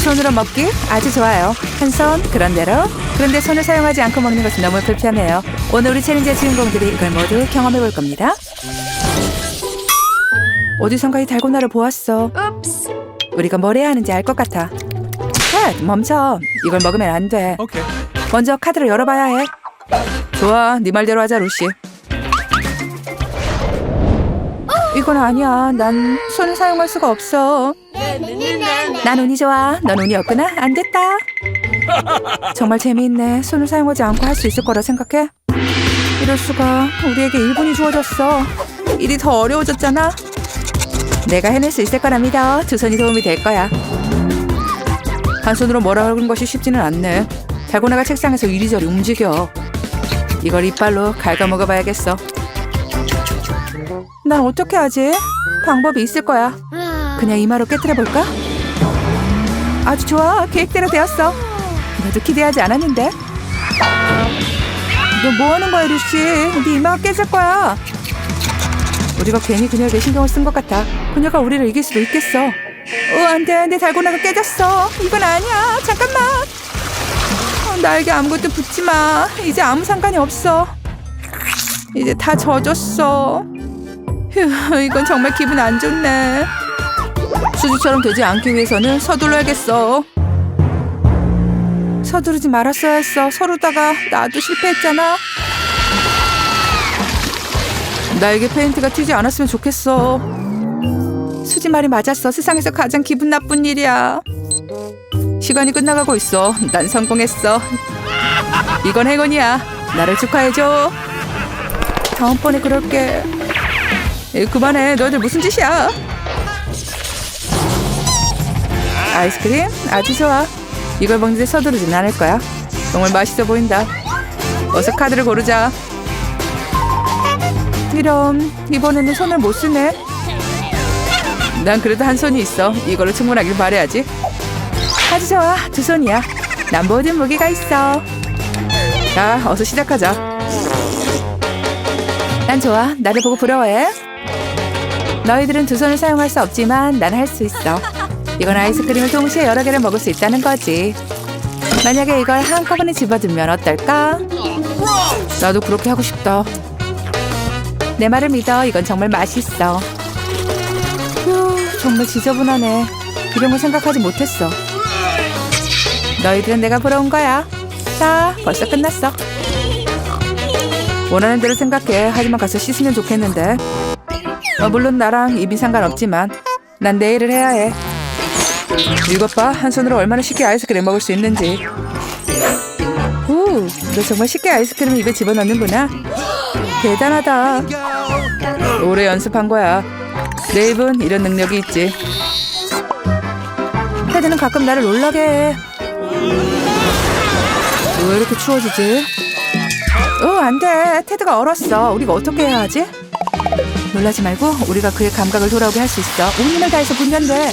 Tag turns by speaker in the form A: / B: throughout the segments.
A: 두 손으로 먹기 아주 좋아요. 한 손 그런대로. 그런데 손을 사용하지 않고 먹는 것은 너무 불편해요. 오늘 우리 챌린지의 주인공들이 이걸 모두 경험해 볼 겁니다. 어디선가 이 달고나를 보았어. 우리가 뭘 해야 하는지 알 것 같아. 캣, 멈춰. 이걸 먹으면 안 돼. 먼저 카드를 열어봐야 해. 좋아, 네 말대로 하자, 루시. 이건 아니야. 난 손을 사용할 수가 없어. 난 운이 좋아. 넌 운이 없구나. 안 됐다. 정말 재미있네. 손을 사용하지 않고 할 수 있을 거라 생각해? 이럴 수가. 우리에게 1분이 주어졌어. 일이 더 어려워졌잖아. 내가 해낼 수 있을 믿어. 두 손이 도움이 될 거야. 한 손으로 몰아오는 것이 쉽지는 않네. 달고나가 책상에서 이리저리 움직여. 이걸 이빨로 갉아 먹어봐야겠어. 난 어떻게 하지? 방법이 있을 거야. 그냥 이마로 깨뜨려 볼까? 아주 좋아. 계획대로 되었어. 나도 기대하지 않았는데. 너 뭐 하는 거야, 루시? 네 이마가 깨질 거야. 우리가 괜히 그녀에게 신경을 쓴 것 같아. 그녀가 우리를 이길 수도 있겠어. 어, 안 돼. 내 달고나가 깨졌어. 이건 아니야. 잠깐만. 어, 나에게 아무것도 붙지 마. 이제 아무 상관이 없어. 이제 다 젖었어. 휴, 이건 정말 기분 안 좋네. 수지처럼 되지 않기 위해서는 서둘러야겠어. 서두르지 말았어야 했어. 서로다가 나도 실패했잖아. 나에게 페인트가 튀지 않았으면 좋겠어. 수지 말이 맞았어. 세상에서 가장 기분 나쁜 일이야. 시간이 끝나가고 있어. 난 성공했어. 이건 행운이야. 나를 축하해줘. 다음번에 그럴게. 에, 그만해. 너희들 무슨 짓이야? 아이스크림? 아주 좋아. 이걸 먹는데 서두르진 않을 거야. 정말 맛있어 보인다. 어서 카드를 고르자. 이런, 이번에는 손을 못 쓰네. 난 그래도 한 손이 있어. 이걸로 충분하길 바래야지. 아주 좋아. 두 손이야. 난 모든 무기가 있어. 자, 어서 시작하자. 난 좋아. 나를 보고 부러워해. 너희들은 두 손을 사용할 수 없지만 난 할 수 있어. 이건 아이스크림을 동시에 여러 개를 먹을 수 있다는 거지. 만약에 이걸 한꺼번에 집어들면 어떨까? 나도 그렇게 하고 싶다. 내 말을 믿어. 이건 정말 맛있어. 휴, 정말 지저분하네. 이런 거 생각하지 못했어. 너희들은 내가 부러운 거야. 자, 벌써 끝났어. 원하는 대로 생각해. 하지만 가서 씻으면 좋겠는데. 어, 물론 나랑 입이 상관없지만 난 내일을 해야 해. 이것 봐. 한 손으로 얼마나 쉽게 아이스크림 먹을 수 있는지. 오, 너 정말 쉽게 아이스크림을 입에 집어넣는구나. 대단하다. 오래 연습한 거야. 내 입은 이런 능력이 있지. 테드는 가끔 나를 놀라게 해. 왜 이렇게 추워지지? 어, 안 돼. 테드가 얼었어. 우리가 어떻게 해야 하지? 놀라지 말고 우리가 그의 감각을 돌아오게 할 수 있어. 온 힘을 다해서 분면돼.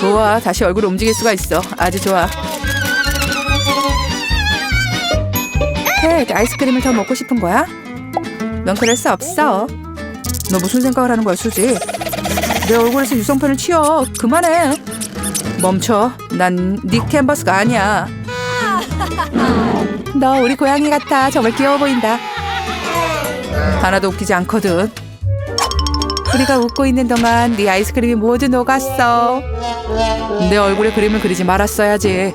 A: 좋아. 다시 얼굴을 움직일 수가 있어. 아주 좋아. 테드, 아이스크림을 더 먹고 싶은 거야? 넌 그럴 수 없어. 너 무슨 생각을 하는 거야, 수지? 내 얼굴에서 유성편을 치워. 그만해. 멈춰. 난 네 캔버스가 아니야. 너 우리 고양이 같아. 정말 귀여워 보인다. 하나도 웃기지 않거든. 우리가 웃고 있는 동안 네 아이스크림이 모두 녹았어. 내 얼굴에 그림을 그리지 말았어야지.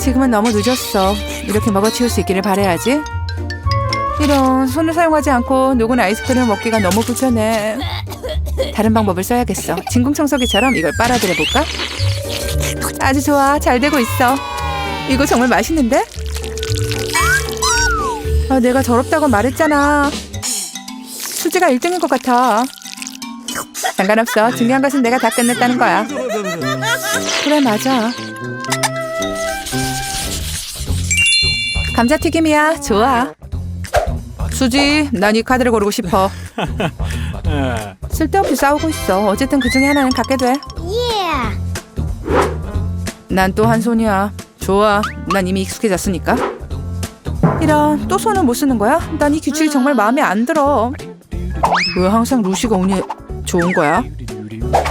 A: 지금은 너무 늦었어. 이렇게 먹어치울 수 있기를 바래야지. 이런 손을 사용하지 않고 녹은 아이스크림을 먹기가 너무 불편해. 다른 방법을 써야겠어. 진공청소기처럼 이걸 빨아들여 볼까? 아주 좋아. 잘 되고 있어. 이거 정말 맛있는데? 아, 내가 더럽다고 말했잖아. 수지가 1등인 것 같아. 상관없어. 중요한 것은 내가 다 끝냈다는 거야. 그래, 맞아. 감자튀김이야. 좋아. 수지, 난 이 카드를 고르고 싶어. 쓸데없이 싸우고 있어. 어쨌든 그 중에 하나는 갖게 돼. 난 또 한 손이야. 좋아. 난 이미 익숙해졌으니까. 이런 또 손을 못 쓰는 거야? 난 이 규칙이 정말 마음에 안 들어. 왜 항상 루시가 운이 좋은 거야?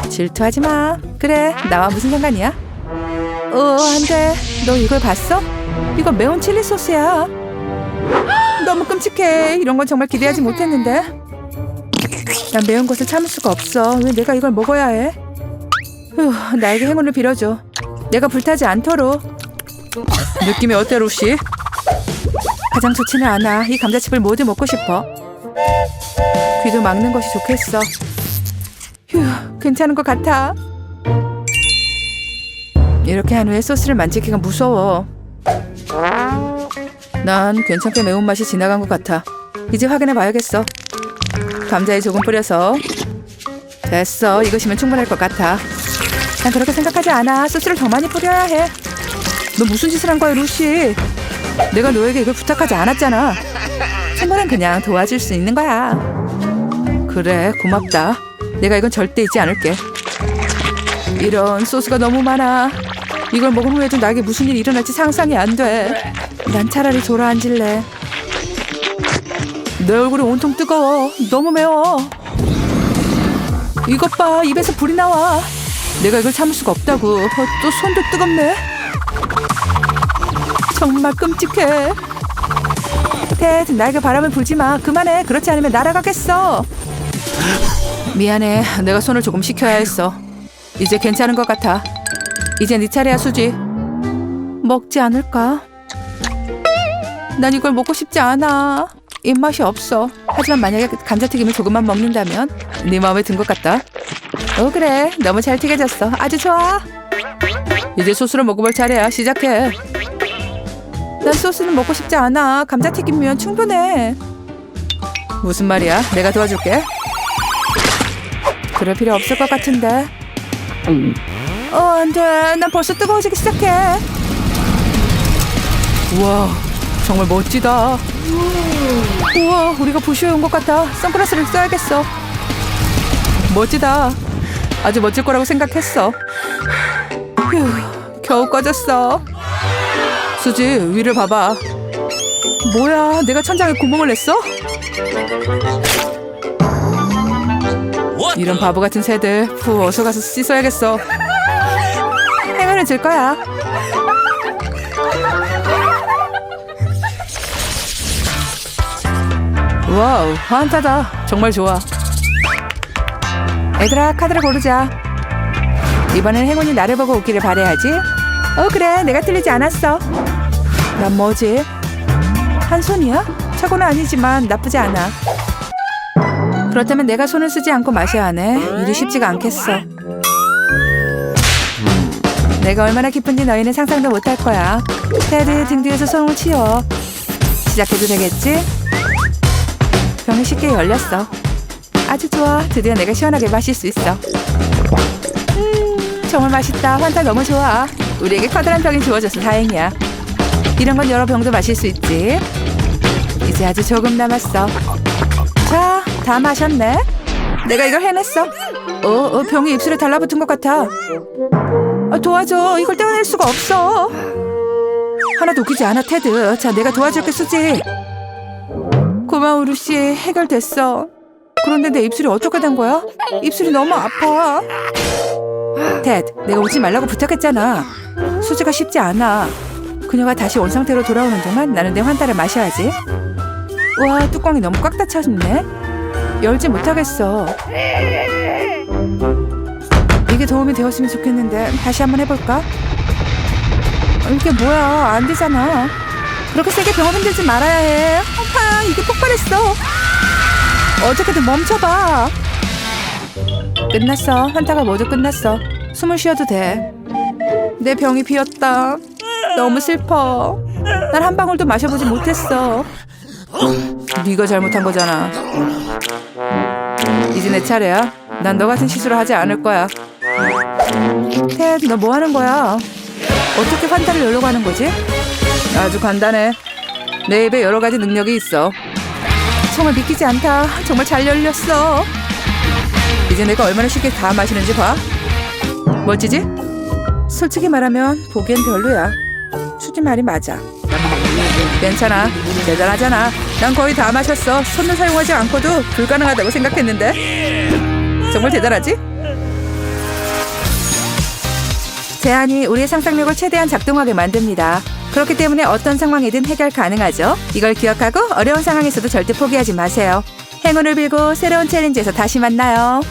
A: 질투하지 마. 그래, 나와 무슨 상관이야? 어, 안 돼. 너 이걸 봤어? 이거 매운 칠리 소스야. 너무 끔찍해. 이런 건 정말 기대하지 못했는데. 난 매운 것을 참을 수가 없어. 왜 내가 이걸 먹어야 해? 휴, 나에게 행운을 빌어줘. 내가 불타지 않도록. 느낌이 어때, 루시? 가장 좋지는 않아. 이 감자칩을 모두 먹고 싶어. 귀도 막는 것이 좋겠어. 휴, 괜찮은 것 같아. 이렇게 한 후에 소스를 만지기가 무서워. 난 괜찮게 매운맛이 지나간 것 같아. 이제 확인해 봐야겠어. 감자에 조금 뿌려서. 됐어. 이것이면 충분할 것 같아. 난 그렇게 생각하지 않아. 소스를 더 많이 뿌려야 해. 너 무슨 짓을 한 거야, 루시? 내가 너에게 이걸 부탁하지 않았잖아. 친구는 그냥 도와줄 수 있는 거야. 그래, 고맙다. 내가 이건 절대 잊지 않을게. 이런 소스가 너무 많아. 이걸 먹은 후에도 나에게 무슨 일이 일어날지 상상이 안 돼. 난 차라리 돌아 앉을래. 내 얼굴이 온통 뜨거워. 너무 매워. 이것 봐, 입에서 불이 나와. 내가 이걸 참을 수가 없다고. 어, 또 손도 뜨겁네. 정말 끔찍해. 테드, 나에게 바람을 불지 마. 그만해. 그렇지 않으면 날아가겠어. 미안해. 내가 손을 조금 식혀야 했어. 이제 괜찮은 것 같아. 이제 네 차례야, 수지. 먹지 않을까? 난 이걸 먹고 싶지 않아. 입맛이 없어. 하지만 만약에 감자튀김을 조금만 먹는다면 네 마음에 든 것 같다. 어 그래. 너무 잘 튀겨졌어. 아주 좋아. 이제 소스를 먹어볼 차례야. 시작해. 난 소스는 먹고 싶지 않아. 감자튀김이면 충분해. 무슨 말이야? 내가 도와줄게. 그럴 필요 없을 것 같은데. 어, 안 돼. 난 벌써 뜨거워지기 시작해. 우와, 정말 멋지다. 우와, 우리가 부시에 온 것 같아. 선글라스를 써야겠어. 멋지다. 아주 멋질 거라고 생각했어. 휴, 겨우 꺼졌어. 수지, 위를 봐봐. 뭐야, 내가 천장에 구멍을 냈어? 이런 바보 같은 새들. 후, 어서 가서 씻어야겠어. 행운을 줄 거야. 와우, 환타다. 정말 좋아. 얘들아, 카드를 고르자. 이번엔 행운이 나를 보고 오기를 바래야지. 어, 그래. 내가 틀리지 않았어. 난 뭐지? 한 손이야? 차고는 아니지만 나쁘지 않아. 그렇다면 내가 손을 쓰지 않고 마셔야 하네. 일이 쉽지가 않겠어. 내가 얼마나 기쁜지 너희는 상상도 못할 거야. 테드 등 뒤에서 손을 치워. 시작해도 되겠지? 병이 쉽게 열렸어. 아주 좋아. 드디어 내가 시원하게 마실 수 있어. 음, 정말 맛있다. 환타 너무 좋아. 우리에게 커다란 병이 주어져서 다행이야. 이런 건 여러 병도 마실 수 있지. 이제 아주 조금 남았어. 자, 다 마셨네. 내가 이걸 해냈어. 어, 어 병이 입술에 달라붙은 것 같아. 아, 도와줘. 이걸 떼어낼 수가 없어. 하나도 웃기지 않아, 테드. 자, 내가 도와줄게, 수지. 고마워, 루시. 해결됐어. 그런데 내 입술이 어떻게 된 거야? 입술이 너무 아파. 테드, 내가 오지 말라고 부탁했잖아. 수지가 쉽지 않아. 그녀가 다시 원상태로 돌아오는 동안 나는 내 환타를 마셔야지. 와, 뚜껑이 너무 꽉 닫혀있네. 열지 못하겠어. 이게 도움이 되었으면 좋겠는데 다시 한번 해볼까? 어, 이게 뭐야? 안 되잖아. 그렇게 세게 병을 흔들지 말아야 해. 아, 이게 폭발했어. 어떻게든 멈춰봐. 끝났어. 환타가 모두 끝났어. 숨을 쉬어도 돼. 내 병이 비었다. 너무 슬퍼. 난 한 방울도 마셔보지 못했어. 네가 잘못한 거잖아. 이제 내 차례야. 난 너 같은 실수를 하지 않을 거야. 테드, 너뭐 하는 거야? 어떻게 환타를 열려고 하는 거지? 아주 간단해. 내 입에 여러 가지 능력이 있어. 정말 믿기지 않다. 정말 잘 열렸어. 이제 내가 얼마나 쉽게 다 마시는지 봐. 멋지지? 솔직히 말하면 보기엔 별로야. 수지 말이 맞아. 괜찮아. 대단하잖아. 난 거의 다 마셨어. 손을 사용하지 않고도 불가능하다고 생각했는데. 정말 대단하지? 제한이 우리의 상상력을 최대한 작동하게 만듭니다. 그렇기 때문에 어떤 상황이든 해결 가능하죠. 이걸 기억하고 어려운 상황에서도 절대 포기하지 마세요. 행운을 빌고 새로운 챌린지에서 다시 만나요.